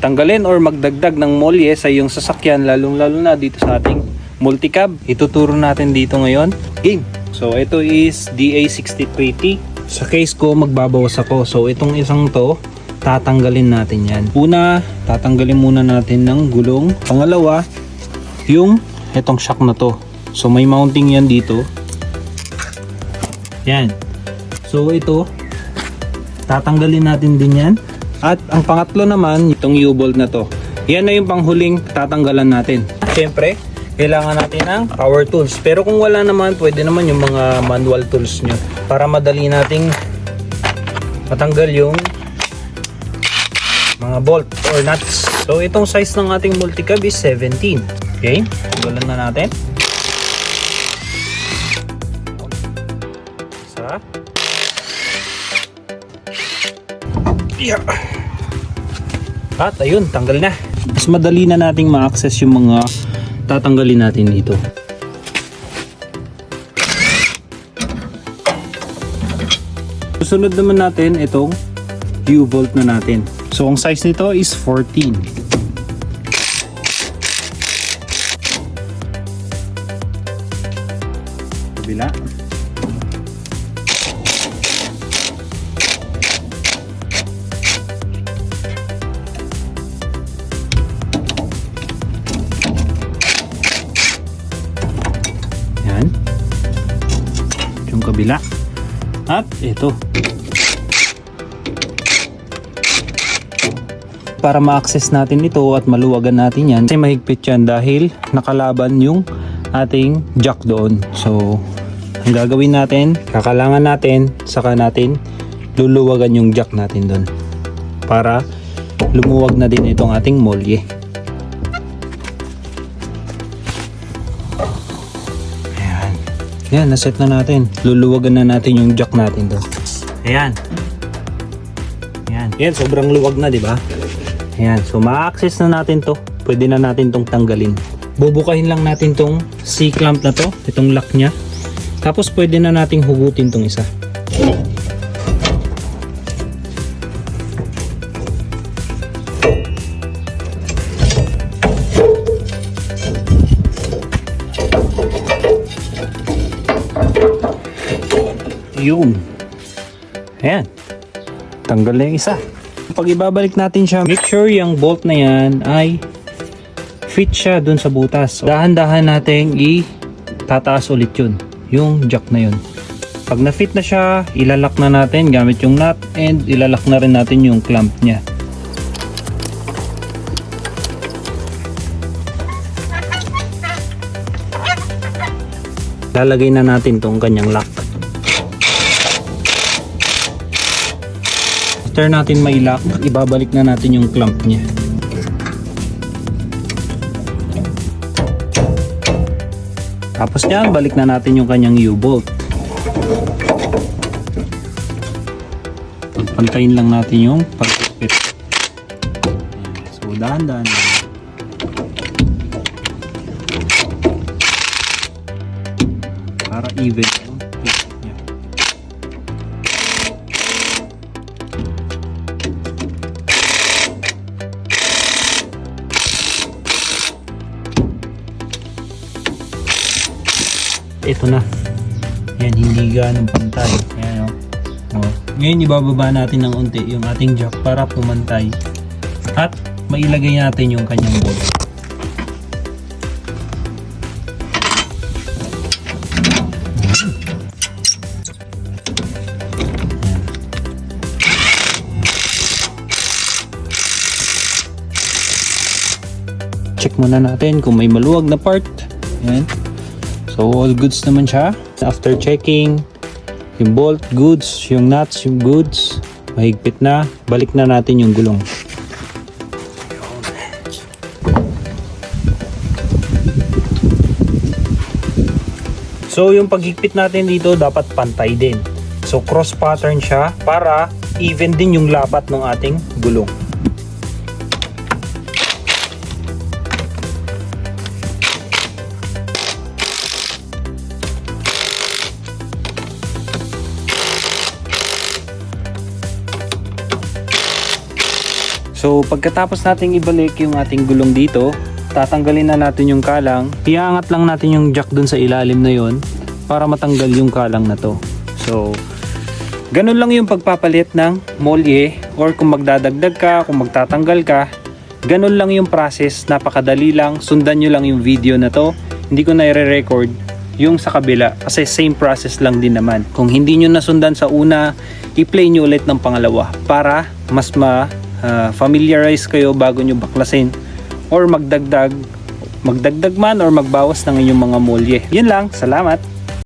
tanggalin or magdagdag ng molye sa iyong sasakyan lalong lalo na dito sa ating multicab. Ituturo natin dito ngayon. Game. So ito is DA63T. Sa case ko magbabawas ako. So itong isang to tatanggalin natin yan. Una, tatanggalin muna natin ng gulong. Pangalawa, yung itong shock na to. So may mounting yan dito. Yan. So ito, tatanggalin natin din yan. At ang pangatlo naman, itong U-bolt na to. Yan na yung panghuling tatanggalan natin. Siyempre, kailangan natin ng power tools. Pero kung wala naman, pwede naman yung mga manual tools nyo. Para madali nating matanggal yung mga bolt or nuts. So itong size ng ating multicab is 17. Okay, tanggalan na natin. Isa. Yeah. At ayun, tanggal na. Mas madali na nating ma-access yung mga tatanggalin natin dito. Susunod naman natin itong U-bolt na natin. So ang size nito is 14. Kabila. Kabila. At ito. Para ma-access natin ito at maluwagan natin yan kasi mahigpit yan dahil nakalaban yung ating jack doon. So, ang gagawin natin, kakalangan natin, saka natin luluwagan yung jack natin doon. Para lumuwag na din itong ating molye. Ayan, naset na natin. Luluwagan na natin yung jack natin doon. Ayan. Ayan. Ayan, sobrang luwag na, di ba? Ayan, so ma-access na natin to. Pwede na natin tong tanggalin. Bubukahin lang natin tong C-clamp na to, itong lock niya. Tapos pwede na nating hugutin tong isa. Yun. Ayan. Tanggal na yung isa. Pag ibabalik natin siya, make sure yung bolt na yan ay fit siya dun sa butas. Dahan-dahan natin i-tataas ulit yun. Yung jack na yun. Pag na-fit na siya, ilalak na natin gamit yung nut and ilalak na rin natin yung clamp niya. Lalagay na natin tong kanyang lock. After natin may lock, ibabalik na natin yung clamp niya. Tapos niyan, balik na natin yung kanyang U-bolt. Pantayin lang natin yung pagpipit. So, dahan-dahan lang. Para even ito na. Yan, hindi ganong pantay. Yan, oh. Oh. Ngayon, ibababa natin ng unti yung ating jack para pumantay. At mailagay natin yung kanyang bolt. Check muna natin kung may maluwag na part. Yan. So all goods naman siya. After checking, yung bolt goods, yung nuts yung goods, mahigpit na, balik na natin yung gulong. So yung paghigpit natin dito dapat pantay din. So cross pattern siya para even din yung lapat ng ating gulong. So pagkatapos nating ibalik yung ating gulong dito, tatanggalin na natin yung kalang. Iangat lang natin yung jack dun sa ilalim na yon para matanggal yung kalang na to. So ganun lang yung pagpapalit ng molye or kung magdadagdag ka, kung magtatanggal ka, ganun lang yung process, napakadali lang. Sundan nyo lang yung video na to. Hindi ko na i-record yung sa kabila kasi same process lang din naman. Kung hindi nyo nasundan sa una, i-play nyo ulit ng pangalawa para mas ma ah, familiarize kayo bago nyo baklasin or magdagdag magdagdag man or magbawas ng inyong mga molye. Yun lang, salamat!